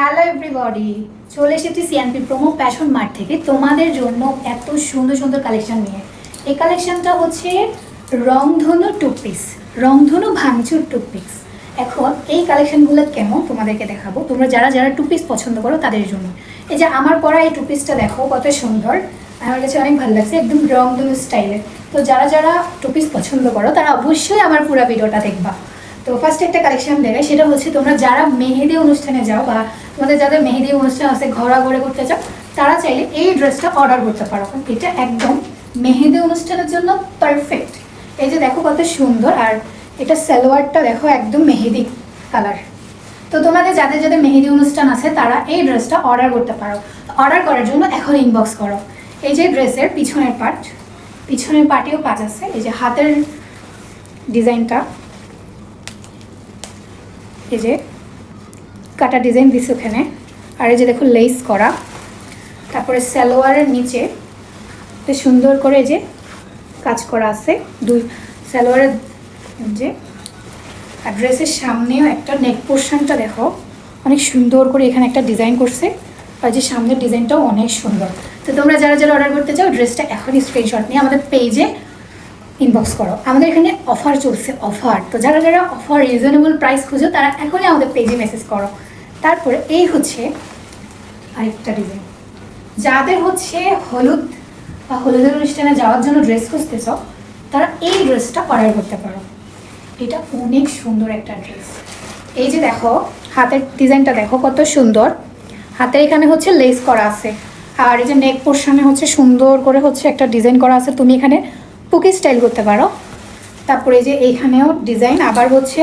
Hello everybody চলে এসেছি CNP promo passion mart থেকে তোমাদের জন্য এত সুন্দর সুন্দর কালেকশন নিয়ে। এই কালেকশনটা হচ্ছে রংধনু টুপিস রংধনু ভাঙচুর টু পিস এখন এই কালেকশনগুলো কেন তোমাদেরকে দেখাবো? তোমরা যারা যারা টুপিস পছন্দ করো তাদের জন্য। এই যে আমার পরা এই টুপিসটা দেখো, কত সুন্দর। আমার কাছে অনেক ভালো লাগছে, একদম রংধনু স্টাইলের তো যারা যারা টু পিস পছন্দ করো, তারা অবশ্যই আমার পুরো ভিডিওটা দেখবা। তো ফার্স্ট একটা কালেকশন দেবে, সেটা হচ্ছে তোমরা যারা মেহেদি অনুষ্ঠানে যাও বা তোমাদের যাদের মেহেদি অনুষ্ঠান আছে ঘোরা ঘুরে করতে চাও, তারা চাইলে এই ড্রেসটা অর্ডার করতে পারো। এটা একদম মেহেদি অনুষ্ঠানের জন্য পারফেক্ট এই যে দেখো কত সুন্দর, আর এটা সালোয়ারটা দেখো একদম মেহেদি কালার তো তোমাদের যাদের যাদের মেহেদি অনুষ্ঠান আছে, তারা এই ড্রেসটা অর্ডার করতে পারো। অর্ডার করার জন্য এখন ইনবক্স করো। এই যে ড্রেসের পিছনের পার্ট পিছনের পার্টেও কাজ আছে। এই যে হাতের ডিজাইনটা এই যে কাটা ডিজাইন দিছে ওখানে। আর এই যে দেখো লেস করা। তারপরে সালোয়ারের নিচে সুন্দর করে যে কাজ করা আছে। দুই সালোয়ারের যে আর ড্রেসের সামনেও একটা নেক পোর্শনটা দেখো। অনেক সুন্দর করে এখানে একটা ডিজাইন করছে। আর যে সামনের ডিজাইনটাও অনেক সুন্দর। তো তোমরা যারা যারা অর্ডার করতে চাও ড্রেসটা এখনই স্ক্রিনশট নিয়ে আমাদের পেজে ইনবক্স করো। আমাদের এখানে অফার চলছে অফার তো যারা যারা অফার রিজনেবল প্রাইস খুঁজো, তারা এখনই আমাদের পেজে মেসেজ করো। তারপরে এই হচ্ছে আরেকটা ডিজাইন যাদের হচ্ছে হলুদ, বা হলুদের অনুষ্ঠানে যাওয়ার জন্য ড্রেস খুঁজতেছ, তারা এই ড্রেসটা অর্ডার করতে পারো। এটা অনেক সুন্দর একটা ড্রেস এই যে দেখো, হাতের ডিজাইনটা দেখো কত সুন্দর। হাতের এখানে হচ্ছে লেস করা আছে। আর এই যে নেক পোর্শনে হচ্ছে সুন্দর করে হচ্ছে একটা ডিজাইন করা আছে। তুমি এখানে পুকি স্টাইল করতে পারো। তারপরে যে এইখানেও ডিজাইন, আবার হচ্ছে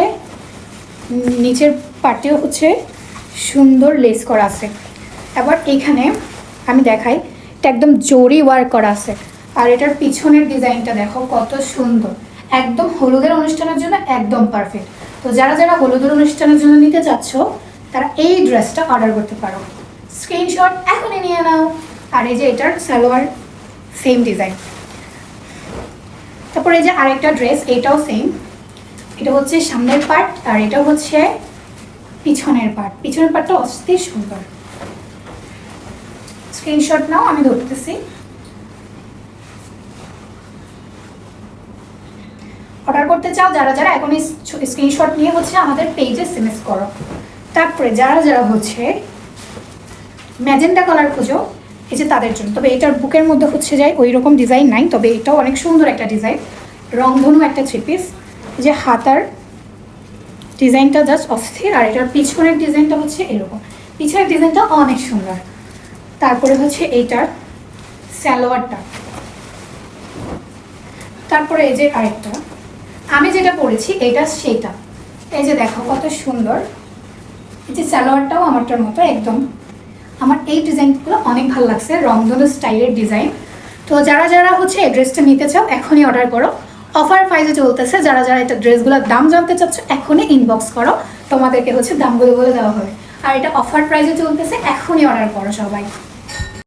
নিচের পার্টেও হচ্ছে সুন্দর লেস করা আছে। আবার এইখানে আমি দেখাই, এটা একদম জরি ওয়ার্ক করা আছে। আর এটার পিছনের ডিজাইনটা দেখো, কত সুন্দর। একদম হলুদের অনুষ্ঠানের জন্য একদম পারফেক্ট। তো যারা যারা হলুদের অনুষ্ঠানের জন্য নিতে চাচ্ছ, তারা এই ড্রেসটা অর্ডার করতে পারো। স্ক্রিনশট এখনই নিয়ে নাও। আর এই যে এটার সালোয়ার, সেম ডিজাইন। তারপরে যে আরেকটা ড্রেস এটাও সেম এটা হচ্ছে সামনের পার্ট আর এটা হচ্ছে পিছনের পার্ট পিছনের পার্টটা অস্থির সুন্দর। স্ক্রিনশট নাও, আমি ধরতেছি। অর্ডার করতে চাও, যারা যারা এখন স্ক্রিনশট নিয়ে হচ্ছে আমাদের পেজে এসএমএস করো। তারপরে যারা যারা হচ্ছে ম্যাজেন্টা কালার খুঁজো এই যে তাদের জন্য। তবে এটার বুকের মধ্যে হচ্ছে যায় ওই রকম ডিজাইন নাই, তবে এটাও অনেক সুন্দর একটা ডিজাইন। রংধনু একটা থ্রি পিস যে হাতার ডিজাইনটা জাস্ট অস্থির, আর এটার পিছনের ডিজাইনটা হচ্ছে এরকম। পিছনের ডিজাইনটা অনেক সুন্দর। তারপরে হচ্ছে এইটার স্যালোয়ারটা তারপরে এই যে আরেকটা। আমি যেটা পরেছি, এটা সেটা এই যে দেখো কত সুন্দর। এই যে স্যালোয়ারটাও আমারটার মতো একদম আমার এই ডিজাইনগুলো অনেক ভালো লাগছে রংধনু স্টাইলের ডিজাইন। তো যারা যারা হচ্ছে এই ড্রেসটা নিতে চাও, এখনই অর্ডার করো। অফার প্রাইজে চলতেছে, যারা যারা এটা ড্রেসগুলোর দাম জানতে চাচ্ছ, এখনই ইনবক্স করো। তোমাদেরকে হচ্ছে দামগুলো বলে দেওয়া হবে। আর এটা অফার প্রাইজে চলতেছে, এখনই অর্ডার করো সবাই।